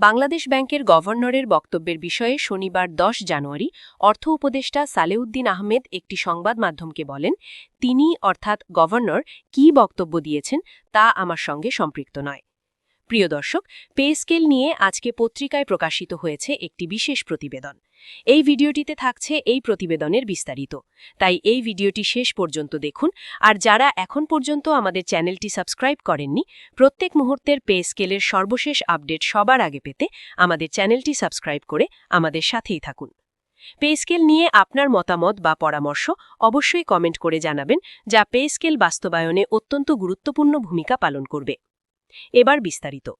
বাংলাদেশ ব্যাংকের গভর্নরের বক্তব্যের বিষয়ে শনিবার দশ জানুয়ারি অর্থ উপদেষ্টা সালেউদ্দিন আহমেদ একটি সংবাদ মাধ্যমকে বলেন, তিনি, অর্থাৎ গভর্নর, কি বক্তব্য দিয়েছেন তা আমার সঙ্গে সম্পৃক্ত নয়। প্রিয় দর্শক, পে স্কেল নিয়ে আজকে পত্রিকায় প্রকাশিত হয়েছে একটি বিশেষ প্রতিবেদন। এই ভিডিওটিতে থাকছে এই প্রতিবেদনের বিস্তারিত। তাই এই ভিডিওটি শেষ পর্যন্ত দেখুন, আর যারা এখন পর্যন্ত আমাদের চ্যানেলটি সাবস্ক্রাইব করেননি, প্রত্যেক মুহূর্তের পে স্কেলের সর্বশেষ আপডেট সবার আগে পেতে আমাদের চ্যানেলটি সাবস্ক্রাইব করে আমাদের সাথেই থাকুন। পে স্কেল নিয়ে আপনার মতামত বা পরামর্শ অবশ্যই কমেন্ট করে জানাবেন, যা পে স্কেল বাস্তবায়নে অত্যন্ত গুরুত্বপূর্ণ ভূমিকা পালন করবে। এবার বিস্তারিত।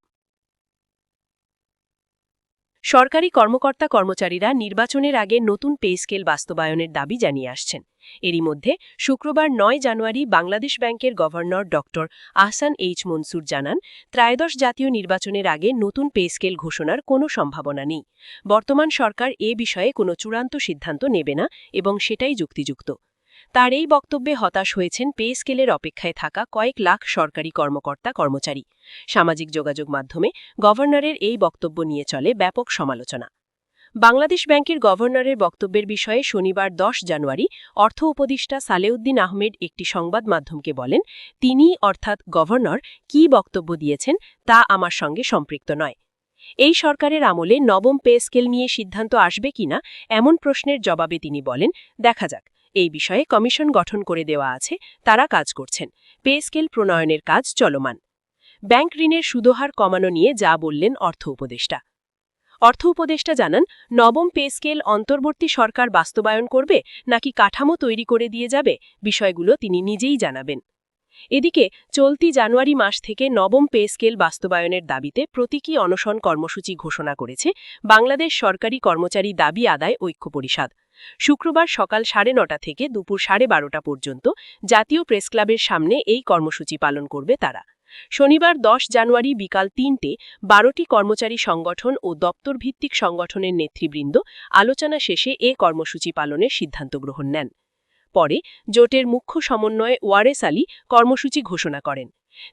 সরকারি কর্মকর্তা কর্মচারীরা নির্বাচনের আগে নতুন পে স্কেল বাস্তবায়নের দাবি জানিয়ে আসছেন। এরই মধ্যে শুক্রবার নয় জানুয়ারি বাংলাদেশ ব্যাংকের গভর্নর ড. আহসান এইচ মনসুর জানান, ত্রায়োদশ জাতীয় নির্বাচনের আগে নতুন পে স্কেল ঘোষণার কোনো সম্ভাবনা নেই। বর্তমান সরকার এ বিষয়ে কোনো চূড়ান্ত সিদ্ধান্ত নেবে না এবং সেটাই যুক্তিযুক্ত। তার এই বক্তব্যে হতাশ হয়েছেন পে স্কেলের অপেক্ষায় থাকা কয়েক লাখ সরকারি কর্মকর্তা, কর্মচারী। সামাজিক যোগাযোগ মাধ্যমে গভর্নরের এই বক্তব্য নিয়ে চলে ব্যাপক সমালোচনা। বাংলাদেশ ব্যাংকের গভর্নরের বক্তব্যের বিষয়ে শনিবার দশ জানুয়ারি অর্থ উপদেষ্টা সালেউদ্দিন আহমেদ একটি সংবাদ মাধ্যমকে বলেন, তিনি, অর্থাৎ গভর্নর, কী বক্তব্য দিয়েছেন তা আমার সঙ্গে সম্পৃক্ত নয়। এই সরকারের আমলে নবম পে স্কেল নিয়ে সিদ্ধান্ত আসবে কিনা এমন প্রশ্নের জবাবে তিনি বলেন, দেখা যাক। এই বিষয়ে কমিশন গঠন করে দেওয়া আছে, তারা কাজ করছেন। পে স্কেল প্রণয়নের কাজ চলমান। ব্যাংক ঋণের সুদহার কমানো নিয়ে যা বললেন অর্থ উপদেষ্টা। অর্থ উপদেষ্টা জানান, নবম পে স্কেল অন্তর্বর্তী সরকার বাস্তবায়ন করবে নাকি কাঠামো তৈরি করে দিয়ে যাবে, বিষয়গুলো তিনি নিজেই জানাবেন। এদিকে, চলতি জানুয়ারি মাস থেকে নবম পে স্কেল বাস্তবায়নের দাবিতে প্রতীকী অনশন কর্মসূচি ঘোষণা করেছে বাংলাদেশ সরকারি কর্মচারী দাবি আদায় ঐক্য পরিষদ। শুক্রবার সকাল সাড়ে নটা থেকে দুপুর সাড়ে বারোটা পর্যন্ত জাতীয় প্রেসক্লাবের সামনে এই কর্মসূচি পালন করবে তারা। শনিবার দশ জানুয়ারি বিকাল তিনটে বারোটি কর্মচারী সংগঠন ও দপ্তরভিত্তিক সংগঠনের নেতৃবৃন্দ আলোচনা শেষে এ কর্মসূচি পালনের সিদ্ধান্ত গ্রহণ নেন। পরে জোটের মুখ্য সমন্বয়ে ওয়ারেস আলী কর্মসূচি ঘোষণা করেন।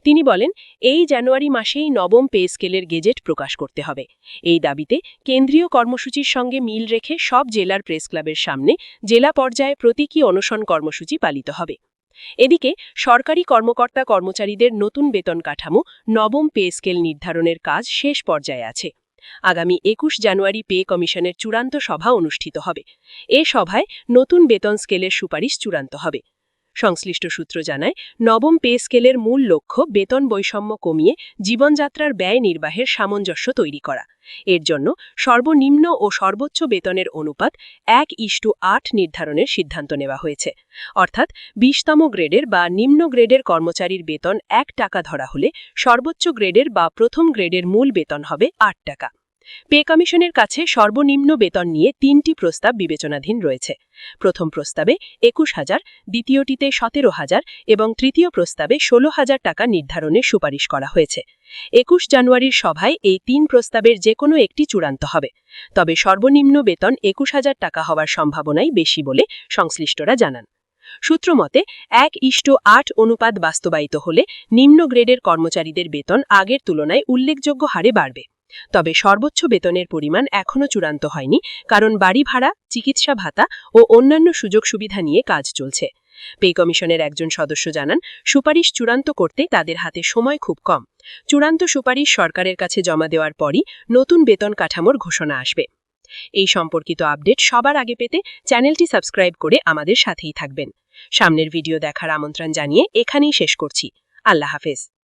তিনি বলেন, এই জানুয়ারি মাসেই নবম পে স্কেলের গেজেট প্রকাশ করতে হবে। এই দাবিতে কেন্দ্রীয় কর্মসূচির সঙ্গে মিল রেখে সব জেলার প্রেস ক্লাবের সামনে জেলা পর্যায়ে প্রতীকী অনশন কর্মসূচি পালিত হবে। এদিকে সরকারি কর্মকর্তা কর্মচারীদের নতুন বেতন কাঠামো নবম পে স্কেল নির্ধারণের কাজ শেষ পর্যায়ে আছে। আগামী একুশ জানুয়ারি পে কমিশনের চূড়ান্ত সভা অনুষ্ঠিত হবে। এ সভায় নতুন বেতন স্কেলের সুপারিশ চূড়ান্ত হবে। সংশ্লিষ্ট সূত্র জানায়, নবম পে স্কেলের মূল লক্ষ্য বেতন বৈষম্য কমিয়ে জীবনযাত্রার ব্যয় নির্বাহের সামঞ্জস্য তৈরি করা। এর জন্য সর্বনিম্ন ও সর্বোচ্চ বেতনের অনুপাত এক ইস্টু আট নির্ধারণের সিদ্ধান্ত নেওয়া হয়েছে। অর্থাৎ বিশতম গ্রেডের বা নিম্ন গ্রেডের কর্মচারীর বেতন এক টাকা ধরা হলে সর্বোচ্চ গ্রেডের বা প্রথম গ্রেডের মূল বেতন হবে আট টাকা। পে কমিশনের কাছে সর্বনিম্ন বেতন নিয়ে তিনটি প্রস্তাব বিবেচনাধীন রয়েছে। প্রথম প্রস্তাবে একুশ হাজার, দ্বিতীয়টিতে সতেরো হাজার এবং তৃতীয় প্রস্তাবে ষোলো হাজার টাকা নির্ধারণের সুপারিশ করা হয়েছে। একুশ জানুয়ারির সভায় এই তিন প্রস্তাবের যে কোনো একটি চূড়ান্ত হবে। তবে সর্বনিম্ন বেতন একুশ হাজার টাকা হওয়ার সম্ভাবনাই বেশি বলে সংশ্লিষ্টরা জানান। সূত্রমতে এক ইষ্ট আট অনুপাত বাস্তবায়িত হলে নিম্ন গ্রেডের কর্মচারীদের বেতন আগের তুলনায় উল্লেখযোগ্য হারে বাড়বে। তবে সর্বোচ্চ বেতনের পরিমাণ এখনও চূড়ান্ত হয়নি, কারণ বাড়ি ভাড়া, চিকিৎসা ভাতা ও অন্যান্য সুযোগ সুবিধা নিয়ে কাজ চলছে। পে কমিশনের একজন সদস্য জানান, সুপারিশ চূড়ান্ত করতে তাদের হাতে সময় খুব কম। চূড়ান্ত সুপারিশ সরকারের কাছে জমা দেওয়ার পরই নতুন বেতন কাঠামোর ঘোষণা আসবে। এই সম্পর্কিত আপডেট সবার আগে পেতে চ্যানেলটি সাবস্ক্রাইব করে আমাদের সাথেই থাকবেন। সামনের ভিডিও দেখার আমন্ত্রণ জানিয়ে এখানেই শেষ করছি। আল্লাহ হাফেজ।